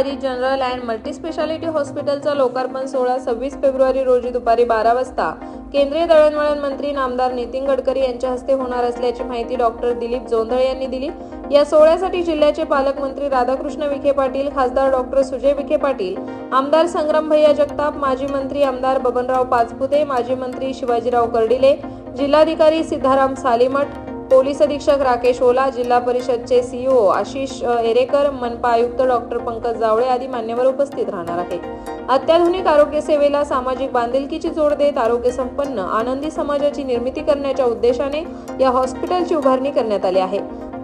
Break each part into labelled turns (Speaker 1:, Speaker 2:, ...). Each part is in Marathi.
Speaker 1: इंडो जनरल अँड मल्टीस्पेशालिटी हॉस्पिटलचा लोकार्पण सोहळा सव्वीस फेब्रुवारी रोजी दुपारी बारा वाजता. केंद्रीय दळणवळण मंत्री नामदार नितीन गडकरी यांच्या हस्ते होणार असल्याची माहिती डॉक्टर दिलीप जोंधळे यांनी दिली. या सोहळ्यासाठी जिल्ह्याचे पालकमंत्री राधाकृष्ण विखे पाटील खासदार डॉक्टर सुजय विखे पाटील आमदार संग्राम भैया जगताप माजी मंत्री आमदार बबनराव पाचपुते माजी मंत्री शिवाजीराव कर्डिले जिल्हाधिकारी सिद्धाराम सालीमठ पोलीस अधीक्षक राकेश ओला जिल्हा परिषदचे सीईओ आशिष एरेकर मनपा आयुक्त डॉक्टर पंकज जावळे आदी मान्यवर उपस्थित राहणार आहेत. अत्याधुनिक आरोग्य सेवेला सामाजिक बांधिलकीची जोड देत आरोग्य संपन्न आनंदी समाजाची निर्मिती करण्याच्या उद्देशाने या हॉस्पिटलची उभारणी करण्यात आली आहे.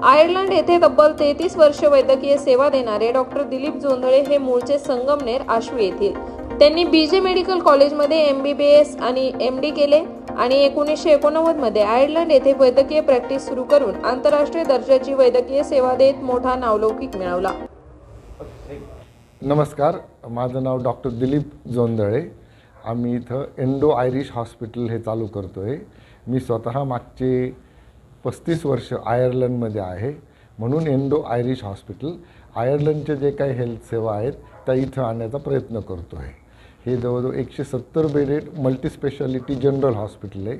Speaker 1: आयर्लंड येथे तब्बल तेहतीस वर्ष वैद्यकीय सेवा देणारे डॉक्टर दिलीप जोंधळे हे मूळचे संगमनेर आश्वी येथील. त्यांनी बी जे मेडिकल कॉलेजमध्ये एम बी बी एस आणि एम डी केले आणि एकोणीसशे एकोणनव्वदमध्ये आयर्लंड येथे वैद्यकीय प्रॅक्टिस सुरू करून आंतरराष्ट्रीय दर्जाची वैद्यकीय सेवा देत मोठा नावलौकिक मिळवला.
Speaker 2: नमस्कार माझं नाव डॉक्टर दिलीप जोंधळे. आम्ही इथं एंडो आयरिश हॉस्पिटल हे चालू करतो आहे मी स्वतः मागचे पस्तीस वर्ष आयर्लंडमध्ये आहे. म्हणून एंडो आयरिश हॉस्पिटल आयर्लंडचे जे काही हेल्थ सेवा आहेत त्या इथं आणण्याचा प्रयत्न करतो आहे हे जवळजवळ एकशे सत्तर बेडेड मल्टीस्पेशालिटी जनरल हॉस्पिटल आहे.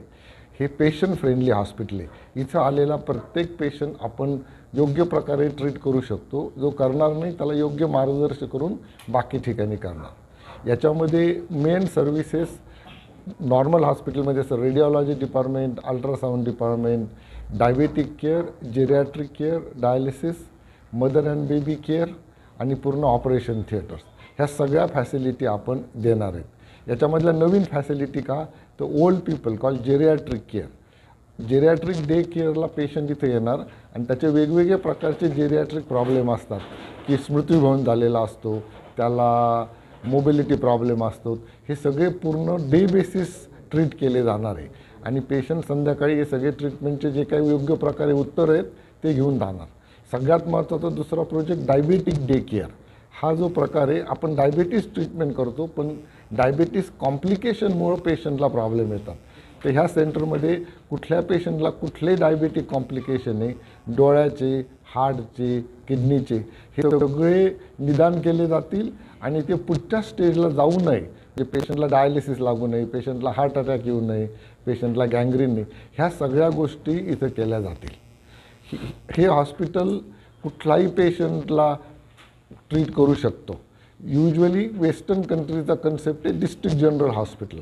Speaker 2: हे पेशंट फ्रेंडली हॉस्पिटल आहे. इथं आलेला प्रत्येक पेशंट आपण योग्य प्रकारे ट्रीट करू शकतो. जो करणार नाही त्याला योग्य मार्गदर्शन करून बाकी ठिकाणी करणार. याच्यामध्ये मेन सर्व्हिसेस नॉर्मल हॉस्पिटलमध्ये असं radiology department ultrasound department diabetic care geriatric care dialysis mother and baby care आणि पूर्ण ऑपरेशन थिएटर्स ह्या सगळ्या फॅसिलिटी आपण देणार आहेत. याच्यामधल्या नवीन फॅसिलिटी का? तर old people call geriatric care geriatric day केअरला patient इथे येणार आणि त्याचे वेगवेगळे प्रकारचे जेरियाट्रिक प्रॉब्लेम असतात. की स्मृतीभवन झालेला असतो त्याला मोबिलिटी प्रॉब्लेम असतो. हे सगळे पूर्ण डे बेसिस ट्रीट केले जाणार आहे. आणि पेशंट संध्याकाळी हे सगळे ट्रीटमेंटचे जे काही योग्य प्रकारे उत्तर आहेत ते घेऊन राहणार. सगळ्यात महत्त्वाचा दुसरा प्रोजेक्ट डायबेटिक डे केअर हा जो प्रकार आहे आपण डायबेटीस ट्रीटमेंट करतो पण डायबेटीस कॉम्प्लिकेशनमुळं पेशंटला प्रॉब्लेम येतात. तर ह्या सेंटरमध्ये कुठल्या पेशंटला कुठले डायबेटिक कॉम्प्लिकेशन आहे? डोळ्याचे हार्टचे किडनीचे हे सगळे निदान केले जातील आणि ते पुढच्या स्टेजला जाऊ नये. जे पेशंटला डायलिसिस लागू नये पेशंटला हार्ट अटॅक येऊ नये पेशंटला गँग्रीन नाही ह्या सगळ्या गोष्टी इथं केल्या जातील. हे हॉस्पिटल कुठलाही पेशंटला ट्रीट करू शकतो. युजली वेस्टर्न कंट्रीचा कन्सेप्ट आहे डिस्ट्रिक्ट जनरल हॉस्पिटल.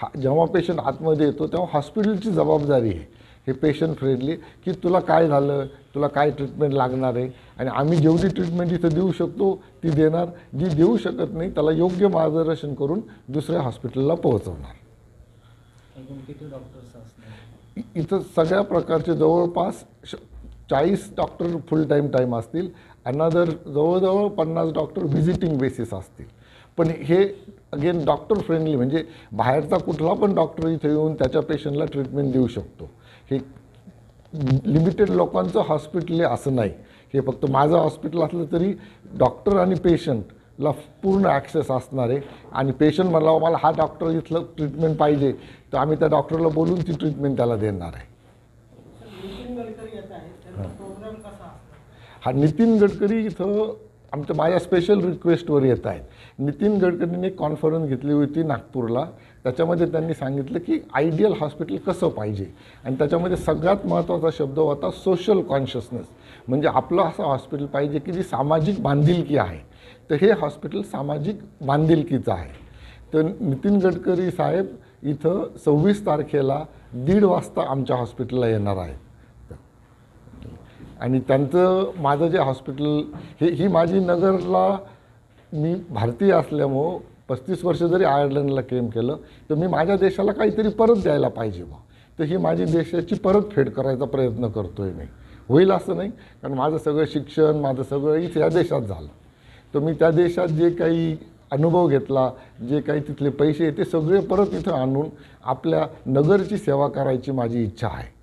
Speaker 2: हा जेव्हा पेशंट आतमध्ये येतो तेव्हा हॉस्पिटलची जबाबदारी आहे. हे पेशंट फ्रेंडली की तुला काय झालं तुला काय ट्रीटमेंट लागणार आहे? आणि आम्ही जेवढी ट्रीटमेंट इथं देऊ शकतो ती देणार. जी देऊ शकत नाही त्याला योग्य मार्गदर्शन करून दुसऱ्या हॉस्पिटलला पोहोचवणार. इथं सगळ्या प्रकारचे जवळपास श चाळीस डॉक्टर फुल टाईम टाईम असतील. अनादर जवळजवळ पन्नास डॉक्टर व्हिजिटिंग बेसिस असतील. पण हे अगेन डॉक्टर फ्रेंडली म्हणजे बाहेरचा कुठला पण डॉक्टर इथे येऊन त्याच्या पेशंटला ट्रीटमेंट देऊ शकतो. हे लिमिटेड लोकांचं हॉस्पिटल आहे असं नाही. हे फक्त माझं हॉस्पिटल असलं तरी डॉक्टर आणि पेशंटला पूर्ण ॲक्सेस असणार आहे आणि पेशंट म्हणला मला हा डॉक्टर इथलं ट्रीटमेंट पाहिजे. तर आम्ही त्या डॉक्टरला बोलून ती ट्रीटमेंट त्याला देणार आहे. हा नितीन गडकरी इथं आमच्या माझ्या स्पेशल रिक्वेस्टवर येत आहेत. नितीन गडकरीने एक कॉन्फरन्स घेतली होती नागपूरला. त्याच्यामध्ये त्यांनी सांगितलं की आयडियल हॉस्पिटल कसं पाहिजे? आणि त्याच्यामध्ये सगळ्यात महत्त्वाचा शब्द होता सोशल कॉन्शियसनेस म्हणजे आपलं असं हॉस्पिटल पाहिजे की जी सामाजिक बांधिलकी आहे. तर हे हॉस्पिटल सामाजिक बांधिलकीचं आहे. तर नितीन गडकरी साहेब इथं सव्वीस तारखेला दीड वाजता आमच्या हॉस्पिटलला येणार आहेत. आणि त्यांचं माझं जे हॉस्पिटल हे ही माझी नगरला मी भारतीय असल्यामुळं पस्तीस वर्ष जरी आयर्लंडला क्लेम केलं तर मी माझ्या देशाला काहीतरी परत द्यायला पाहिजे बा. तर ही माझी देशाची परतफेड करायचा प्रयत्न करतो आहे मी. होईल असं नाही कारण माझं सगळं शिक्षण माझं सगळं इथे या देशात झालं. तर मी त्या देशात जे काही अनुभव घेतला जे काही तिथले पैसे ते सगळे परत इथं आणून आपल्या नगरची सेवा करायची माझी इच्छा आहे.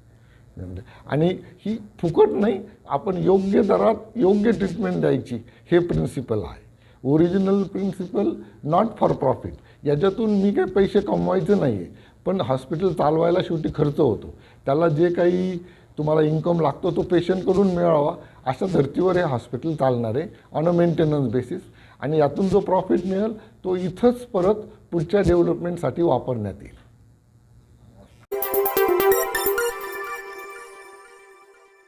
Speaker 2: म्हणजे. आणि ही फुकट नाही आपण योग्य दरात योग्य ट्रीटमेंट द्यायची. हे प्रिन्सिपल आहे. Original principle not for profit याच्यातून मी काही पैसे कमवायचे नाही आहे पण हॉस्पिटल चालवायला शेवटी खर्च होतो. त्याला जे काही तुम्हाला इन्कम लागतो तो पेशंटकडून मिळावा. अशा धर्तीवर हे हॉस्पिटल चालणार आहे ऑन अ मेंटेनन्स बेसिस आणि यातून जो प्रॉफिट मिळेल तो इथंच परत पुढच्या डेव्हलपमेंटसाठी वापरण्यात येईल.